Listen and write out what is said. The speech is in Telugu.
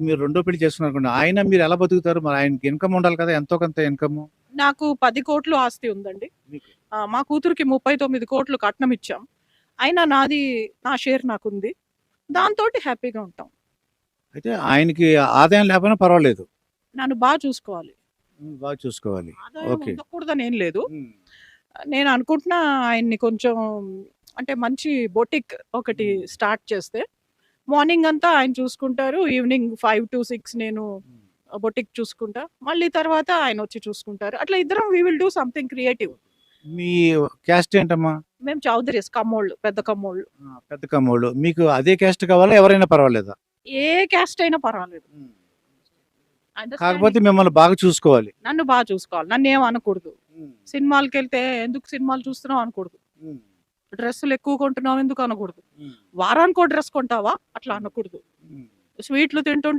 మీరు రెండో పెళ్ళి చేసుకున్నారు ఆయన మీరు ఎలా బతుకుతారు? మరి ఆయనకి ఇన్కమ్ ఉండాలి కదా ఎంతో కొంత ఇన్కమ్? నాకు పది కోట్లు ఆస్తి ఉందండి. మా కూతురికి ముప్పై తొమ్మిది కోట్లు కట్నం ఇచ్చాం. అయినా నాది నా షేర్ నాకుంది. దాంతో హ్యాపీగా ఉంటాం. అయితే ఆయనకి ఆదాయం లేకపోయినా పర్వాలేదు. నన్ను బాగా చూసుకోవాలి. బాగా చూసుకోవాలి. ఆదాయం ఓకే. ఉండకూడదని ఏం లేదు. నేను అనుకుంటున్నా ఆయన్ని కొంచెం అంటే మంచి బొటిక్ ఒకటి స్టార్ట్ చేస్తే మార్నింగ్ అంతా ఆయన చూసుకుంటారు ఈవినింగ్ ఫైవ్ టు సిక్స్ నేను బొటిక్ చూసుకుంటా. మళ్ళీ తర్వాత ఆయన వచ్చి చూసుకుంటారు. అట్లా ఇద్దరం we will do something creative me caste ఏంటమ్మా? మేము చౌదరీస్ కమ్మోళ్ళు పెద్ద కమ్మోళ్ళు. పెద్ద కమ్మోళ్ళు. మీకు అదే క్యాస్ట్ కావాలా ఎవరైనా పర్వాలేదా? ఏ క్యాస్ట్ అయినా పర్వాలేదు. Understanding. కాకపోతే మిమ్మల్ని బాగా చూసుకోవాలి. నన్ను బాగా చూసుకోవాలి. నన్ను ఏం అనకూడదు. సినిమాలకి వెళ్తే ఎందుకు సినిమాలు చూస్తున్నావు అనకూడదు. డ్రెస్సులు ఎక్కువ కొంటున్నావు ఎందుకు అనకూడదు. వారానికి డ్రెస్ కొంటావా? అట్లా అనకూడదు. స్వీట్లు తింటుంటే